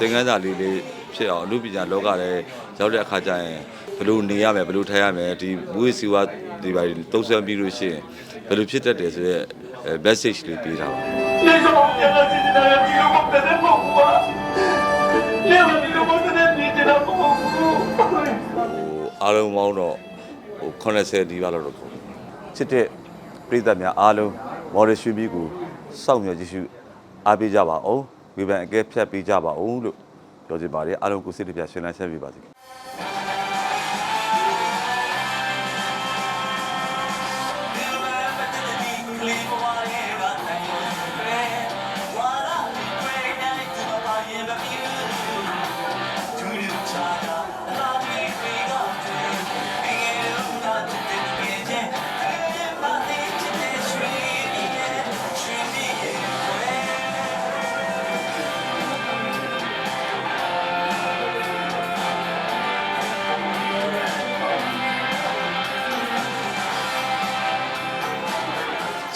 သင်ခန်းစာလေးလေးဖြစ်အောင်အမှုပညာလောကထဲရောက်တဲ့အခါကျရင်ဘယ်လိုနေရမယ်ဘယ်လိုထိုင်ရမယ်ဒီဘူးရီစီဝါဒီပါသုံးဆန်းပြီးလို့ရှိရင်ဘယ်လိုဖြစ်တတ်တယ်ဆိုတော့ message လေးပေးထားပါ Les gens ont bien raison de la vie, le monde est pour moi. Les gens, le monde est là pour moi. အားလုံးပေါင်းတော့ဟို80ဒီပါလောက်တော့ချစ်တဲ့ပြည်သက်များအားလုံးမော်ဒယ်ရွှေပြည်ကိုစောင့်မျှော်ကြည့်ရှုအားပေးကြပါအောင် ဝေဖန်အကဲဖြတ်ပေးကြပါအောင်လို့ပြောချင်ပါတယ်အားလုံးကိုစိတ်တပြရှင်လန်းဆက်ပေးပါစေ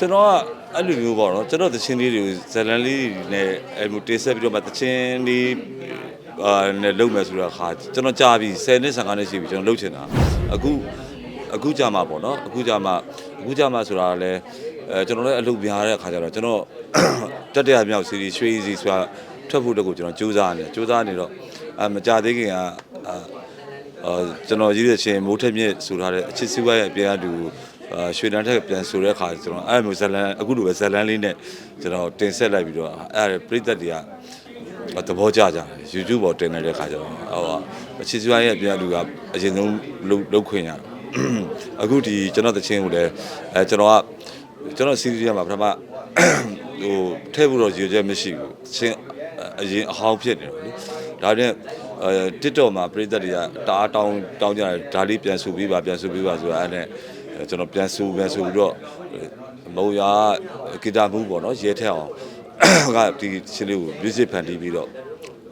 ကျွန်တော်ကအဲ့လိုမျိုးပေါ့နော်ကျွန်တော်တချင်းလေးတွေဇလန်လေးတွေနဲ့အဲ့လိုတေးဆက်ပြီးတော့မှတချင်းလေးအာနဲ့လုပ်မယ်ဆိုတာခါကျွန်တော်ကြားပြီး10နှစ်15နှစ်ရှိပြီကျွန်တော်လုပ်ချင်တာအခုအခုကြာမှာပေါ့နော်အခုကြာမှာအခုကြာမှာဆိုတာကလည်းအဲကျွန်တော်လည်းအလုပ်များတဲ့အခါကျတော့ကျွန်တော်တက်တဲ့မြောက်စီရီရွှေစီဆိုတာထွက်ဖို့တကူကျွန်တော်စူးစမ်းနေစူးစမ်းနေတော့အမကြသေးခင်ကအာအာကျွန်တော်ရေးတဲ့ချင်းမိုးထက်မြင့်ဆိုထားတဲ့အချစ်စည်းဝါးရဲ့အပြန်အတူအာ ရွှေတန်းထက်ပြန်ဆိုတဲ့အခါကျွန်တော်အဲ့လိုမျိုးဇလန်အခုလိုပဲဇလန်လေးနဲ့ကျွန်တော်တင်ဆက်လိုက်ပြီးတော့အဲ့ဒါပြိသက်တွေကသဘောကျကြတယ် YouTube ပေါ်တင်နေတဲ့အခါကျတော့ဟိုအချစ်စည်းဝါးရဲ့အပြန်အတူကအရင်ဆုံးလုတ်လုတ်ခွင့်ရတာအခုဒီကျွန်တော်တချင်းကိုလည်းအဲကျွန်တော်ကကျွန်တော်စီးရီးမှာပထမဟိုထဲဖို့တော့ရည်ရွယ်ချက်မရှိဘူးချင်းအရင်အဟောင်းဖြစ်နေတယ်လေဒါနဲ့အဲ TikTok မှာပြည်သက်တွေကတအားတောင်းတောင်းကြတယ်ဒါလေးပြန်ဆိုပြီးပါပြန်ဆိုပြီးပါဆိုတာအဲ့နဲ့ ကျွန်တော်ပြန်ဆိုပြန်ဆိုပြီးတော့မုံရဂီတာမှုပေါ့နော်ရဲထက်အောင်ကဒီချင်းလေးကို music ဖန်တီးပြီးတော့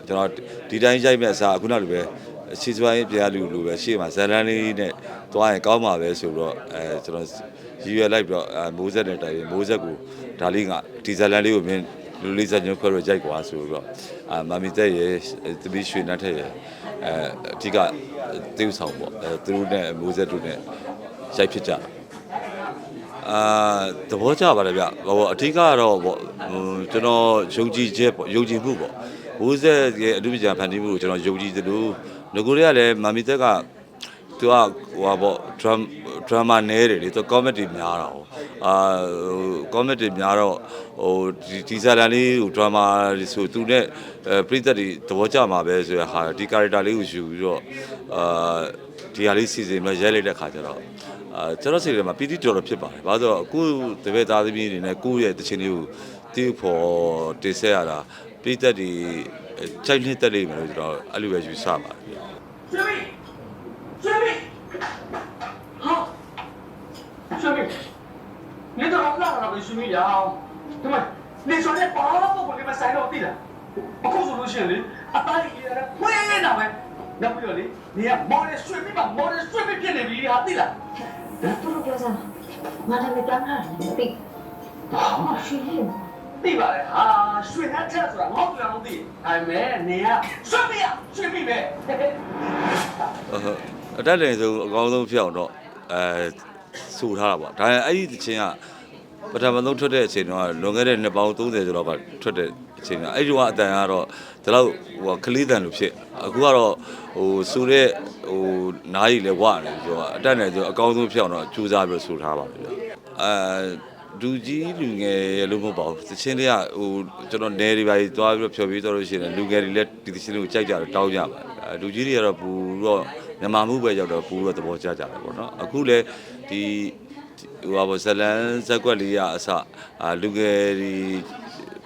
ကျွန်တော်ဒီတိုင်းရိုက်မဲ့အစားအခုနောက်လိုပဲရှီစွားရင်ပြရလူလိုပဲရှေ့မှာဇလန်းလေးနဲ့သွားရင်ကောင်းပါပဲဆိုတော့အဲကျွန်တော်ရည်ရွယ်လိုက်ပြီးတော့အဲမိုးဆက်နဲ့တိုင်မိုးဆက်ကိုဒါလေးကဒီဇလန်းလေးကိုမင်းလူလေးစညွှန်းခွဲတော့ရိုက်ကွာဆိုတော့အာမမီတက်ရဲ့တပီးရွှေနှက်ထက်ရဲ့အဲအဓိကသေဥဆောင်ပေါ့အဲသူတို့နဲ့မိုးဆက်တို့နဲ့ ရိုက်ဖြစ်ကြတာအာသဘောကျပါတယ်ဗျဟိုအထူးကတော့ပေါ့ဟိုကျွန်တော်ယုံကြည်ချက်ပေါ့ယုံကြည်မှုပေါ့ဘိုးဆက်ရဲ့အမှုပညာဖန်တီးမှုကိုကျွန်တော်ယုံကြည်သလိုငကိုတွေကလည်းမာမီတက်ကသူကဟိုပါပေါ့ drum drama နဲတယ်လေသူ comedy များတာဟိုအာဟို comedy များတော့ဟိုဒီဒီဇာလန်လေးဟို drama ဆိုသူနဲ့အဲပြိသက်တွေသဘောကျမှာပဲဆိုရဟာဒီ character လေးကိုယူပြီးတော့အာဒီဟာလေးစီစဉ်မှရိုက်လိုက်တဲ့ခါကျတော့ အာကျွန်တော်စိတ်ထဲမှာပီတိတော်တော်ဖြစ်ပါတယ်။ဘာလို့ဆိုတော့အခုတပည့်သားသမီးတွေနဲ့ကိုယ့်ရဲ့တခြင်းလေးကိုတိဖို့တင်ဆက်ရတာပြည့်သက်ဒီချိုက်နှစ်သက်လိမ့်မယ်လို့ကျွန်တော်အဲ့လိုပဲယူဆပါတယ်ဗျာ။ရှင်မရှင်မဟာရှင်မနေတော့လာလာပဲရှင်မရအောင်ဒီမှာနေဆိုတဲ့ဘာလို့ပုံကမဆိုင်တော့တိလားအခုဆိုလို့ရှိရင်လေအသားကြီးရတာခွေးနေတာပဲနောက်ပြီးတော့လေနေကမော်ဒယ်ဆွေပြီးမှမော်ဒယ်ဆွေပြီးဖြစ်နေပြီဟာတိလား သူတို့ပြောစမ်းမနာမတန်းဟာတိဘာမှရှိနေသိပါလေဟာရွှေနှက်ထက်ဆိုတာငေါ့ပြောင်သိဒါပေမဲ့နေကရွှေမရရွှေမိပဲဟုတ်အတက်လည်းဆုံးအကောင်းဆုံးဖြစ်အောင်တော့အဲဆူထားတာပေါ့ဒါရင်အဲ့ဒီတခြင်းက ပထမဆုံးထွက်တဲ့အချိန်တော့လွန်ခဲ့တဲ့နှစ်ပေါင်း30ကျော်လောက်ကထွက်တဲ့အချိန်ကအဲ့ဒီကအတန်ကတော့ဒီလောက်ဟိုကလေးတန်လို့ဖြစ်အခုကတော့ဟိုစူတဲ့ဟိုနားကြီးလဲဝရတယ်ပြောတာအတက်တယ်ဆိုအကောင်းဆုံးဖြစ်အောင်တော့ကြိုးစားပြီးတော့စူထားပါတယ်ဗျအဲလူကြီးလူငယ်လို့မဟုတ်ပါဘူးတခြင်းတွေကဟိုကျွန်တော်နယ်တွေပါကြီးသွားပြီးတော့ဖြော်ပြီးတော့လို့ရှိရင်လူငယ်တွေလည်းဒီတခြင်းတွေကိုကြိုက်ကြတော့တောင်းကြပါတယ်အဲလူကြီးတွေကတော့ပူတော့မြန်မာမှုပဲရောက်တော့ပူတော့သဘောကျကြတယ်ပေါ့နော်အခုလည်းဒီ ဟိုပါဘောဇလန်ဇက်ကွက်လေးရအစအာလူငယ်တွေ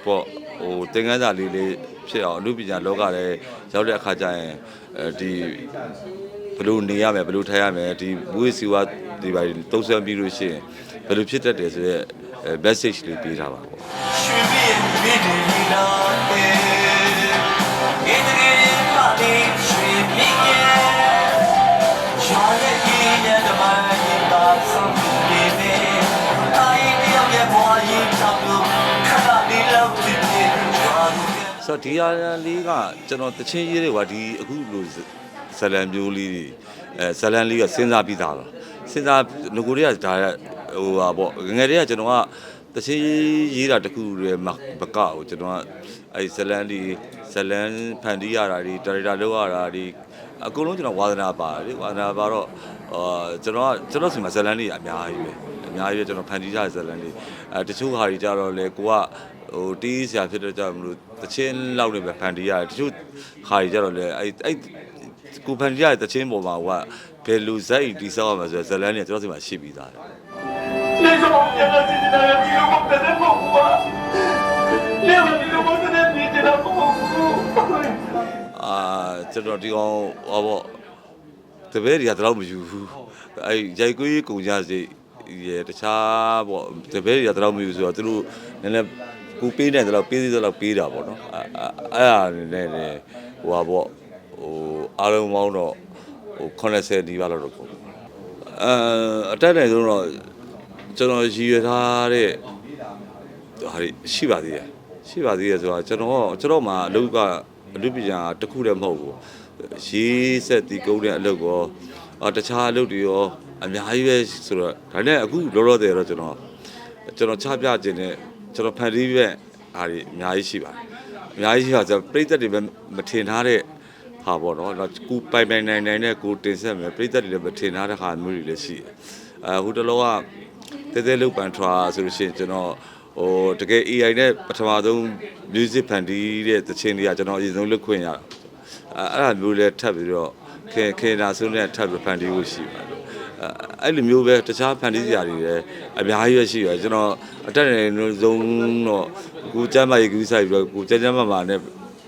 ပေါ့ဟိုသင်ခန်းစာလေးလေးဖြစ်အောင်အမှုပညာလောကထဲရောက်တဲ့အခါကျရင်အဲဒီဘယ်လိုနေရမယ်ဘယ်လိုထိုင်ရမယ်ဒီမူဝစီဝါဒီပါတုံးဆွမ်းပြီးလို့ရှိရင်ဘယ်လိုဖြစ်တတ်တယ်ဆိုတော့ message လေးပေးထားပါပေါ့ရွှေပြည်ရဲ့မြေတွေလာတယ်။ဒီတ ဆိုတော့ဒီဟာလေးကကျွန်တော်တချင်းရေးတွေကဒီအခုလိုဇလံမျိုးလေးတွေအဲဇလံလေးကစဉ်းစားပြီးသားပါစဉ်းစားငကိုတွေကဒါဟိုဟာပေါ့ငယ်တည်းကကျွန်တော်ကတချင်းရေးတာတခုတည်းမဘကကိုကျွန်တော်ကအဲဇလံလေးဇလံဖန်တီးရတာတွေဒါရိုက်တာလုပ်ရတာတွေအကုန်လုံးကျွန်တော်ဝါသနာပါတယ်လေဝါသနာပါတော့အာကျွန်တော်ကကျွန်တော်စီမှာဇလံလေးအများကြီးပဲအများကြီးပဲကျွန်တော်ဖန်တီးကြတဲ့ဇလံလေးအဲတချို့ဟာတွေကြတော့လေကိုက ဟိုတီးဆရာဖြစ်တဲ့ကြောင့်မလို့တချင်းလောက်နေပဲဖန်တီးရတယ်တချို့ခါကြီးကြတော့လေအဲ့အဲ့ကိုဖန်တီးရတဲ့တချင်းပေါ်မှာဟိုကဘယ်လူဇက်တီးဆောက်ရမှာဆိုတော့ဇလန်းเนี่ยကျွန်တော်စီမှာရှိပြီးသားတယ်လေဆိုတော့ပြန်လာကြည့်နေတာဒီလိုပဲတဲ့ပေါ့ကွာလေဝင်ဒီလိုပဲတဲ့နေတာပေါ့အာကျွန်တော်ဒီကောင်ဟောပေါ့တပည့်တွေကတလောက်မယူဘူးအဲ့ရိုက်ကွေးကုန်ကြစိတ်ရတခြားပေါ့တပည့်တွေကတလောက်မယူဆိုတော့သူတို့နည်းနည်း ကိုပေးတဲ့တော့ပေးသေးတော့ပေးတာပေါ့နော်အဲ့အဲ့အဲ့နဲ့လည်းဟိုဟာပေါ့ဟိုအားလုံးပေါင်းတော့ဟို80နီးပါးလောက်တော့ကုန်အဲအတက်တယ်ဆိုတော့ကျွန်တော်ရည်ရွယ်ထားတဲ့ဟာတွေရှိပါသေးတယ်ရှိပါသေးတယ်ဆိုတော့ကျွန်တော်ကျွန်တော်မှာအလုပ်ကအလုပ်ပညာတစ်ခုတည်းမဟုတ်ဘူးရေးဆက်တီးကုန်းတဲ့အလုပ်ကောအော်တခြားအလုပ်တွေရောအများကြီးပဲဆိုတော့ဒါနဲ့အခုလောလောဆယ်တော့ကျွန်တော်ကျွန်တော်ချပြခြင်းနဲ့ ကျွန်တော်ဖန်တီးရဲ့ဟာတွေအများကြီးရှိပါတယ်အများကြီးရှိပါဆိုတော့ပြိသက်တွေပဲမထင်ထားတဲ့ဟာပေါ့နော်တော့ကိုပိုင်ပိုင်နိုင်နိုင်နဲ့ကိုတင်ဆက်မယ်ပြိသက်တွေလည်းမထင်ထားတဲ့ဟာမျိုးတွေလည်းရှိတယ်အဲဟိုတလောကတဲတဲလုတ်ပန်ထွာဆိုလို့ရှိရင်ကျွန်တော်ဟိုတကယ် AI နဲ့ပထမဆုံး music ဖန်တီးတဲ့သချင်းတွေကကျွန်တော်အရင်ဆုံးလွတ်ခွင့်ရတာအဲအဲ့ဒါမျိုးလည်းထပ်ပြီးတော့ခင်ခင်နာဆုံးနဲ့ထပ်ပြီးဖန်တီးဖို့ရှိပါတယ်အဲ အဲ့လိုမျိုးပဲတခြားဖန်တီးစရာတွေလည်းအများကြီးပဲရှိရယ်ကျွန်တော်အတက်နေဆုံးတော့ကိုကျမ်းမာရေးကူးဆိုင်ပြီးတော့ကိုကျမ်းကျမ်းမာမာနဲ့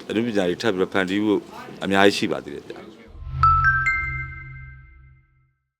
အမှုပညာတွေထပ်ပြီးတော့ဖန်တီးဖို့အများကြီးရှိပါသေးတယ်ဗျ